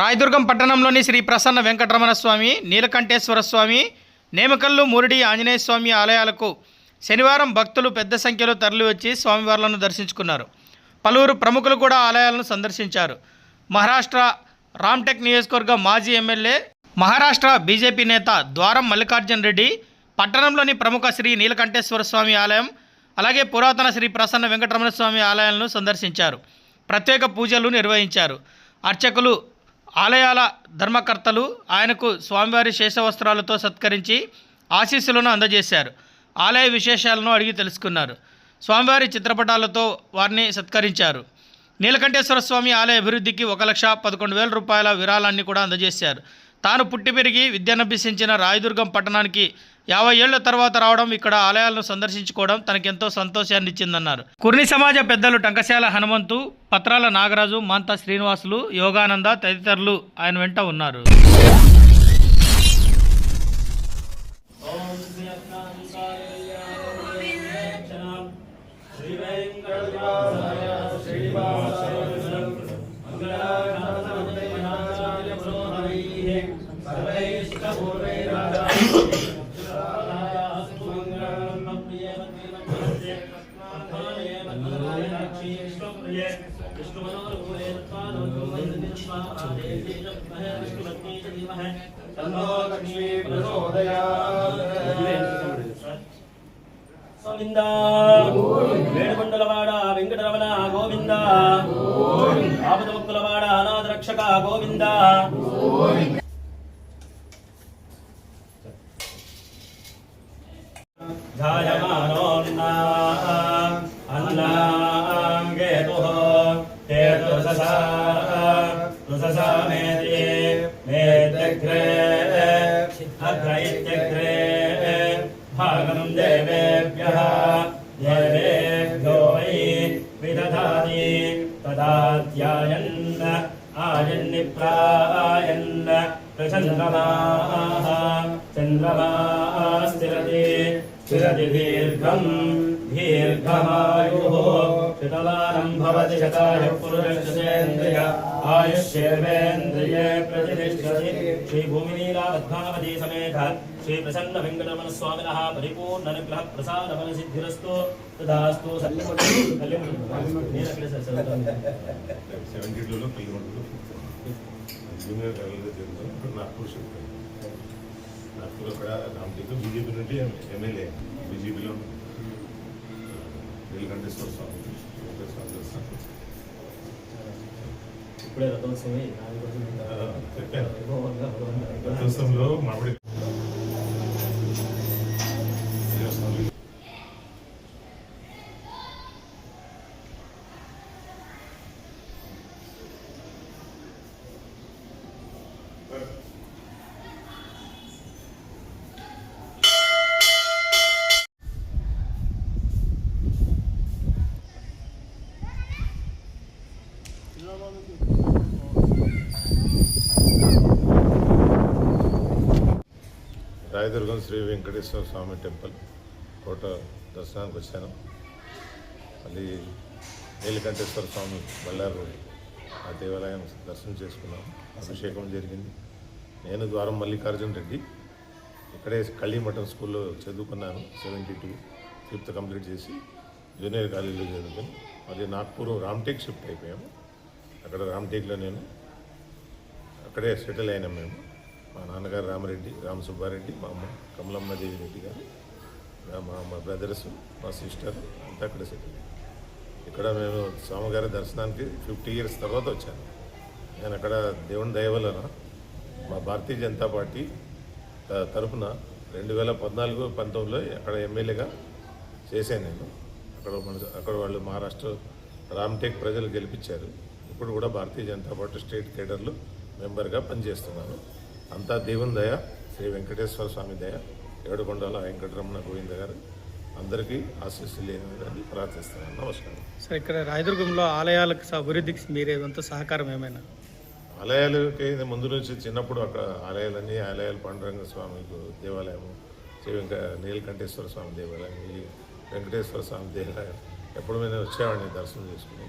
రాయదుర్గం పట్టణంలోని శ్రీ ప్రసన్న వెంకటరమణ స్వామి నీలకంఠేశ్వర స్వామి నేమకల్లు మురుడి ఆంజనేయ స్వామి ఆలయాలకు శనివారం భక్తులు పెద్ద సంఖ్యలో తరలివచ్చి స్వామివార్లను దర్శించుకున్నారు. పలువురు ప్రముఖులు కూడా ఆలయాలను సందర్శించారు. మహారాష్ట్ర రామ్టెక్ నియోజకవర్గ మాజీ ఎమ్మెల్యే మహారాష్ట్ర బీజేపీ నేత ద్వారం మల్లికార్జున్ రెడ్డి పట్టణంలోని ప్రముఖ శ్రీ నీలకంఠేశ్వర స్వామి ఆలయం అలాగే పురాతన శ్రీ ప్రసన్న వెంకటరమణ స్వామి ఆలయాలను సందర్శించారు. ప్రత్యేక పూజలు నిర్వహించారు. అర్చకులు ఆలయాల ధర్మకర్తలు ఆయనకు స్వామివారి శేషవస్త్రాలతో సత్కరించి ఆశీస్సులను అందజేశారు. ఆలయ విశేషాలను అడిగి తెలుసుకున్నారు. స్వామివారి చిత్రపటాలతో వారిని సత్కరించారు. నీలకంఠేశ్వర స్వామి ఆలయ అభివృద్ధికి ఒక లక్ష పదకొండు వేల రూపాయల విరాళాన్ని కూడా అందజేశారు. తాను పుట్టి పెరిగి విద్యనభ్యసించిన రాయదుర్గం పట్టణానికి యాభై ఏళ్ళ తర్వాత రావడం ఇక్కడ ఆలయాలను సందర్శించుకోవడం తనకెంతో సంతోషాన్ని ఇచ్చిందన్నారు కుర్ని సమాజ పెద్దలు టంకశాల హనుమంతు పత్రాల నాగరాజు మాంతా శ్రీనివాసులు యోగానంద తదితరులు ఆయన వెంట ఉన్నారు. గోవింద వేడుకొండలవాడ వెంకటరమణ గోవింద. ఆపదముక్తులవాడ అనాథ రక్షక గోవింద. ధ్యాయమానోన్నా తుససా మేతి మేత్యగ్రే అగ్ర ఇత్యగ్రే భాగం దేవేభ్యः దేవేభ్యో వై విదధాతి తదాధ్యాయన్ ఆయన్నిప్రాయన్ ప్రచంద్రమాः చంద్రమా స్థిరతి స్థిరతి దీర్ఘం शतवानम् भवति शतायुः पुरुषेन्द्रिय आयुष्येवेन्द्रिये प्रतिष्ठति श्रीभूमिनीलावद्भावती समेख श्रीप्रसन्नवेङ्कटरमणस्वामिनः परिपूर्णनुग्रहप्रसादफलसिद्धिरस्तु तदास्तु नागपूर नागपूरला रामटेक बीजेपी एमएलए बीजेपीला నీలకంఠేశ్వర స్వామి వెంకటేశ్వర దర్శనం. ఇప్పుడే రథోత్సవమే చెప్పాను రథోత్సవంలో మామిడి రాయదుర్గం శ్రీ వెంకటేశ్వర స్వామి టెంపుల్ కోట దర్శనానికి వచ్చాను. మళ్ళీ నీలకంఠేశ్వర స్వామి బళ్ళారు ఆ దేవాలయం దర్శనం చేసుకున్నాం. అభిషేకం జరిగింది. నేను ద్వారం మల్లికార్జున్ రెడ్డి. ఇక్కడే కళ్ళీమఠం స్కూల్లో చదువుకున్నాను. సెవెంటీ టూ ఫిఫ్త్ కంప్లీట్ చేసి జూనియర్ కాలేజీలో చదువుకుని మళ్ళీ నాగ్పూర్ రామ్టెక్ షిఫ్ట్ అయిపోయాము. అక్కడ రామ్టేక్లో నేను అక్కడే సెటిల్ అయినాం మేము. మా నాన్నగారు రామరెడ్డి రామ సుబ్బారెడ్డి మా అమ్మ కమలమ్మ దేవి రెడ్డి గారు మా మా బ్రదర్స్ మా సిస్టర్ అంతా అక్కడ సెటిల్ ఇక్కడ మేము స్వామిగారి దర్శనానికి ఫిఫ్టీ ఇయర్స్ తర్వాత వచ్చాను. నేను అక్కడ దేవుని దయవలన మా భారతీయ జనతా పార్టీ త- తరపున రెండు వేల పద్నాలుగు పంతొమ్మిదిలో అక్కడ ఎమ్మెల్యేగా చేశాను నేను. అక్కడ మన అక్కడ వాళ్ళు మహారాష్ట్ర రామ్టేక్ ప్రజలు గెలిపించారు. ఇప్పుడు కూడా భారతీయ జనతా పార్టీ స్టేట్ కేడర్లు మెంబర్గా పనిచేస్తున్నాను అంతా దేవుని దయ శ్రీ వెంకటేశ్వర స్వామి దయ ఏడుకొండల వెంకటరమణ గోవింద గారు అందరికీ ఆశీస్సులు లేని ప్రార్థిస్తున్నాను. నమస్కారం. సార్ ఇక్కడ రాయదుర్గంలో ఆలయాలకు అభివృద్ధికి మీరే వంతు సహకారం ఏమైనా? ఆలయాలకి ముందు నుంచి చిన్నప్పుడు అక్కడ ఆలయాలన్నీ ఆలయాలు పాండురంగ స్వామి దేవాలయము శ్రీ వెంక నీలకంఠేశ్వర స్వామి దేవాలయం ఈ వెంకటేశ్వర స్వామి దేవాలయం ఎప్పుడు మేము వచ్చేవాడిని దర్శనం చేసుకుని.